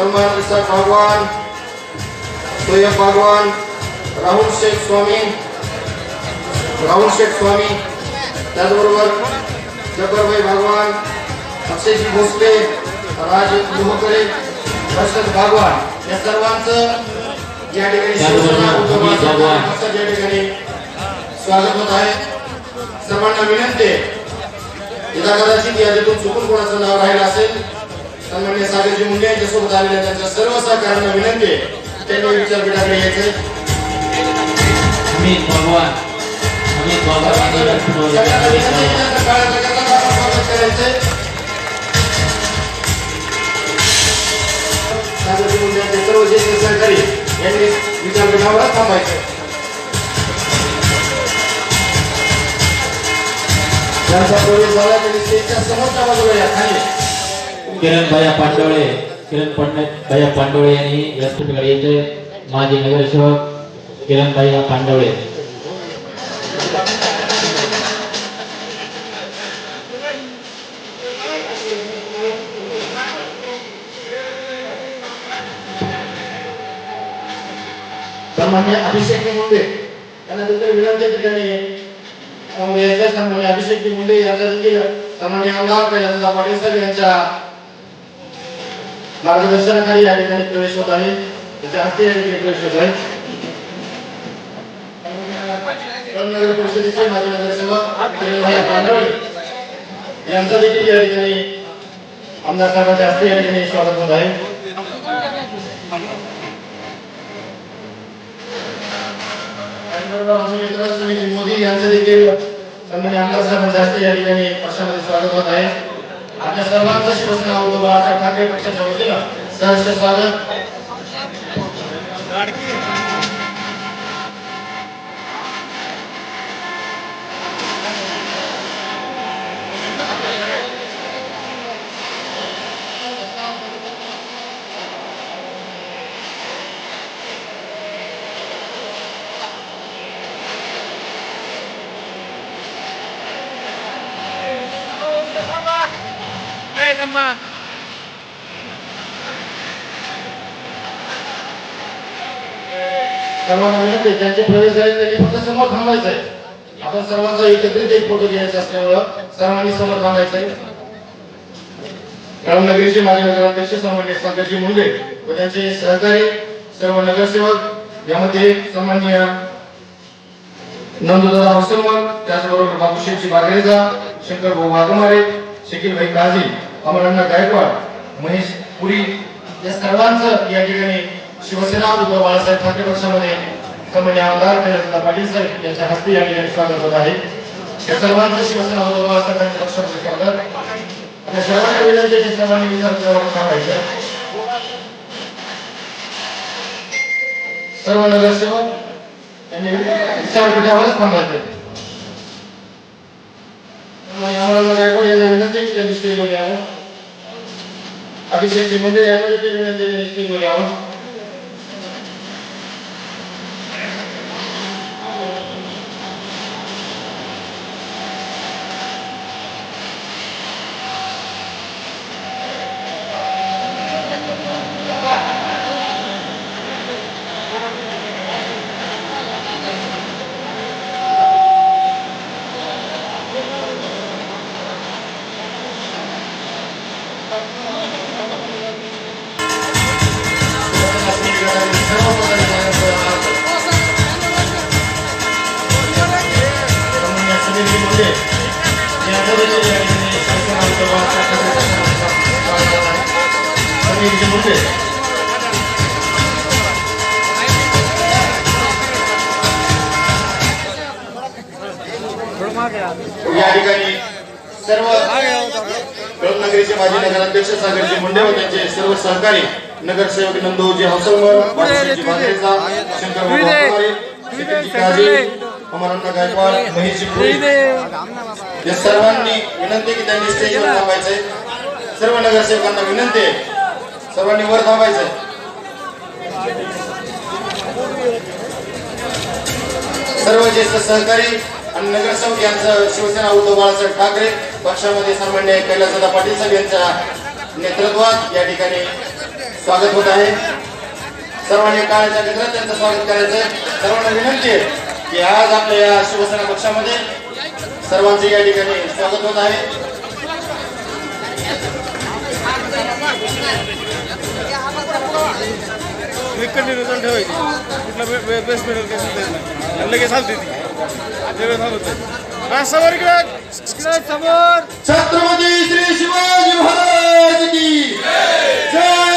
सलमान इसाक भगवान सोयब भगवान राहुल शेख स्वामी राहुल शेख स्वामी त्याचबरोबर जब्बरभाई भगवान अक्षयजी भोसले राज मोहकरे हर्षद भगवान या सर्वांचं या ठिकाणी या ठिकाणी स्वागत होत आहे सर्वांना विनंती आहे कदाचित यादीतून चुकून कोणाचं नाव राहिलं असेल सन्मान्य सागरजी मुंडे यांच्यासोबत आलेल्या त्यांच्या सर्व सहकार्यांना विनंती आहे. त्यांनी विचारपीठाकडे यायचे अमित भगवान. अमित. सागरजी मुंडे यांचे सर्व ज्येष्ठ सहकारी यांनी विचारपीठावर थांबायचं. त्यांचा प्रवेश झाला तरी स्टेजच्या समोरच्या बाजूला या खाली. किरण भैया पांडवळे किरण पंडित भैया पांडवळे यांनी व्यासपीठाकडे येते माजी नगरसेवक किरण भैया पांडवळे. सन्मान्य अभिषेक मुंडे. यांना देखील विनंती ठिकाणी. अभिषेक मुंडे यांच्या देखील सन्मान्य आमदार कैलासदादा पाटील साहेब यांच्या मार्गदर्शनाखाली या ठिकाणी प्रवेश होत आहे. त्याच्या हस्ते या ठिकाणी प्रवेश होत आहे. नगर परिषदेचे माजी नगरसेवक किरणभाई पांडवळे यांचा देखील या ठिकाणी आमदार साहेबांच्या हस्ते या ठिकाणी स्वागत होत आहे. मोदी यांचं देखील सन्मान्य आमदार साहेबांच्या हस्ते या ठिकाणी पक्षामध्ये स्वागत होत आहे. आपल्या सर्वांचं शिवसेना उद्धव बाळासाहेब ठाकरे पक्षाच्या वतीनं सहर्ष स्वागत. सर्वांना विनंती आहे, प्रवेश झाले फक्त समोर थांबायचं आहे आपण सर्वांचा एकत्रित एक फोटो घ्यायचा असल्यामुळं सर्वांनी समोर थांबायचं आहे नगरीचे माजी नगराध्यक्ष सन्मान्य मुंडे व त्यांचे सहकारी सर्व नगरसेवक यामध्ये सन्मान्य नंदुदादा मुसलमान त्याचबरोबर बाबूशेठजी बागरेजा शंकर भाऊ वाघमारे शकील भाई काझी अमरांना गायकवाड महेश पुरी या सर्वांचं या ठिकाणी शिवसेना उद्धव बाळासाहेब ठाकरे पक्षामध्ये सन्मान्य आमदार कैलासदादा पाटील साहेब यांच्या हस्ते या ठिकाणी स्वागत होत आहे. या सर्वांचं शिवसेना उद्धव बाळासाहेब ठाकरे पक्षामध्ये स्वागत. या सर्वांच्या विनंती सर्वांनी विचार सांगायचं सर्व नगरसेवक यांनी विचारपीठावरच थांबायचं आम्हाला गायकवाड यांना विनंती आहे की त्यांनी स्टेजवर यावं अभिषेक शिंदे यांना देखील यावं या ठिकाणी सर्व रत्नागिरीचे माजी नगराध्यक्ष सागरजी मुंडे व त्यांचे सर्व सहकारी नगरसेवक नंदूजी भागरेजा शंकर अमरांना गायकवाड महेशजी या सर्वांनी विनंती की त्यांनी स्टेजवर थांबायचंय. सर्व नगरसेवकांना विनंती आहे. सर्वांनी वर थांबायचंय. सर्व ज्येष्ठ सहकारी आणि नगरसेवक यांचं शिवसेना उद्धव बाळासाहेब ठाकरे पक्षामध्ये सन्मान्य कैलासदादा पाटील साहेब यांच्या नेतृत्वात या ठिकाणी स्वागत होत आहे. सर्वांनी काळाच्या गजरात त्यांचं स्वागत करायचं सर्वांना विनंती आहे. की आज आपल्या या शिवसेना पक्षामध्ये सर्वांचे या ठिकाणी स्वागत होत आहे. करून ठेवायची. कुठला बेस्ट मिळेल काही लगेच चालते ती. थांबत नाही समोर समोर. छत्रपती श्री शिवाजी महाराज की जय.